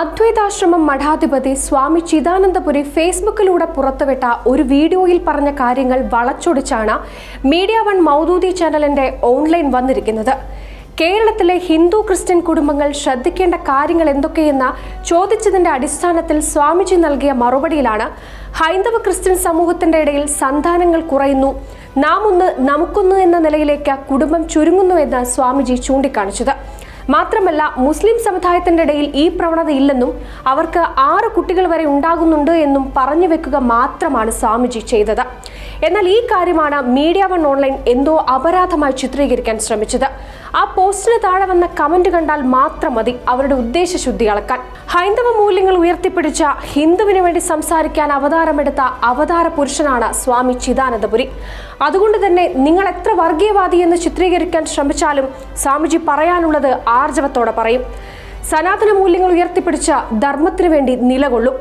അദ്വൈതാശ്രമം മഠാധിപതി സ്വാമി ചിദാനന്ദപുരി ഫേസ്ബുക്കിലൂടെ പുറത്തുവിട്ട ഒരു വീഡിയോയിൽ പറഞ്ഞ കാര്യങ്ങൾ വളച്ചൊടിച്ചാണ് മീഡിയ വൺ മൗദൂദി ചാനലിന്റെ ഓൺലൈൻ വന്നിരിക്കുന്നത്. കേരളത്തിലെ ഹിന്ദു ക്രിസ്ത്യൻ കുടുംബങ്ങൾ ശ്രദ്ധിക്കേണ്ട കാര്യങ്ങൾ എന്തൊക്കെയെന്ന് ചോദിച്ചതിന്റെ അടിസ്ഥാനത്തിൽ സ്വാമിജി നൽകിയ മറുപടിയിലാണ്. ഹൈന്ദവ ക്രിസ്ത്യൻ സമൂഹത്തിന്റെ ഇടയിൽ സന്താനങ്ങൾ കുറയുന്നു. നാം ഒന്ന് നമുക്കൊന്ന് എന്ന നിലയിലേക്ക് കുടുംബം ചുരുങ്ങുന്നു എന്ന് സ്വാമിജി ചൂണ്ടിക്കാണിച്ചത്. മാത്രമല്ല മുസ്ലിം സമുദായത്തിന്റെ ഇടയിൽ ഈ പ്രവണത ഇല്ലെന്നും അവർക്ക് ആറ് കുട്ടികൾ വരെ ഉണ്ടാകുന്നുണ്ട് എന്നും പറഞ്ഞു വെക്കുക മാത്രമാണ് സ്വാമിജി ചെയ്തത്. എന്നാൽ ഈ കാര്യമാണ് മീഡിയ വൺ ഓൺലൈൻ എന്തോ അപരാധമായി ചിത്രീകരിക്കാൻ ശ്രമിച്ചത്. ആ പോസ്റ്റിന് താഴെ വന്ന കമന്റ് കണ്ടാൽ മാത്രം മതി അവരുടെ ഉദ്ദേശശുദ്ധി അളക്കാൻ. ഹൈന്ദവ മൂല്യങ്ങൾ ഉയർത്തിപ്പിടിച്ച ഹിന്ദുവിന് വേണ്ടി സംസാരിക്കാൻ അവതാരമെടുത്ത അവതാര പുരുഷനാണ് സ്വാമി ചിദാനന്ദപുരി. അതുകൊണ്ട് തന്നെ നിങ്ങൾ എത്ര വർഗീയവാദി എന്ന് ചിത്രീകരിക്കാൻ ശ്രമിച്ചാലും സ്വാമിജി പറയാനുള്ളത് ആർജവത്തോടെ പറയും. സനാതന മൂല്യങ്ങൾ ഉയർത്തിപ്പിടിച്ച ധർമ്മത്തിനു വേണ്ടി നിലകൊള്ളും.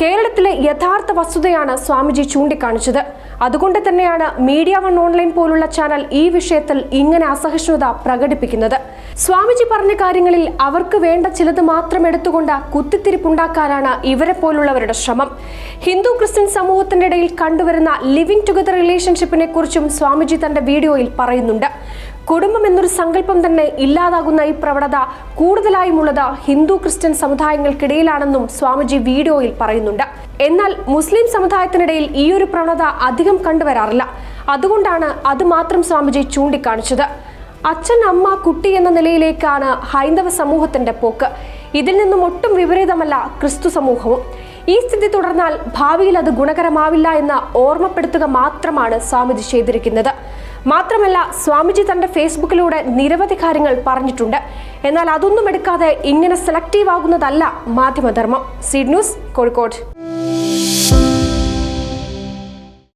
കേരളത്തിലെ യഥാർത്ഥ വസ്തുതയാണ് സ്വാമിജി ചൂണ്ടിക്കാണിച്ചത്. അതുകൊണ്ട് തന്നെയാണ് മീഡിയ വൺ ഓൺലൈൻ പോലുള്ള ചാനൽ ഈ വിഷയത്തിൽ ഇങ്ങനെ അസഹിഷ്ണുത പ്രകടിപ്പിക്കുന്നത്. സ്വാമിജി പറഞ്ഞ കാര്യങ്ങളിൽ അവർക്ക് വേണ്ട ചിലത് മാത്രം എടുത്തുകൊണ്ട് കുത്തിത്തിരിപ്പുണ്ടാക്കാനാണ് ഇവരെ പോലുള്ളവരുടെ ശ്രമം. ഹിന്ദു ക്രിസ്ത്യൻ സമൂഹത്തിന്റെ ഇടയിൽ കണ്ടുവരുന്ന ലിവിംഗ് ടുഗദർ റിലേഷൻഷിപ്പിനെ കുറിച്ചും സ്വാമിജി തന്റെ വീഡിയോയിൽ പറയുന്നുണ്ട്. കുടുംബം എന്നൊരു സങ്കല്പം തന്നെ ഇല്ലാതാകുന്ന ഈ പ്രവണത കൂടുതലായും ഉള്ളത് ഹിന്ദു ക്രിസ്ത്യൻ സമുദായങ്ങൾക്കിടയിലാണെന്നും സ്വാമിജി വീഡിയോയിൽ പറയുന്നുണ്ട്. എന്നാൽ മുസ്ലിം സമുദായത്തിനിടയിൽ ഈ ഒരു പ്രവണത അധികം കണ്ടുവരാറില്ല. അതുകൊണ്ടാണ് അത് മാത്രം സ്വാമിജി ചൂണ്ടിക്കാണിച്ചത്. അച്ഛൻ അമ്മ കുട്ടി എന്ന നിലയിലേക്കാണ് ഹൈന്ദവ സമൂഹത്തിന്റെ പോക്ക്. ഇതിൽ നിന്നും ഒട്ടും വിപരീതമല്ല ക്രിസ്തു സമൂഹവും. ഈ സ്ഥിതി തുടർന്നാൽ ഭാവിയിൽ അത് ഗുണകരമാവില്ല എന്ന് ഓർമ്മപ്പെടുത്തുക മാത്രമാണ് സ്വാമിജി ചെയ്തിരിക്കുന്നത്. മാത്രമല്ല സ്വാമിജി തന്റെ ഫേസ്ബുക്കിലൂടെ നിരവധി കാര്യങ്ങൾ പറഞ്ഞിട്ടുണ്ട്. എന്നാൽ അതൊന്നും എടുക്കാതെ ഇങ്ങനെ സെലക്റ്റീവ് ആകുന്നതല്ല മാധ്യമധർമ്മം. Seed news Kozhikode.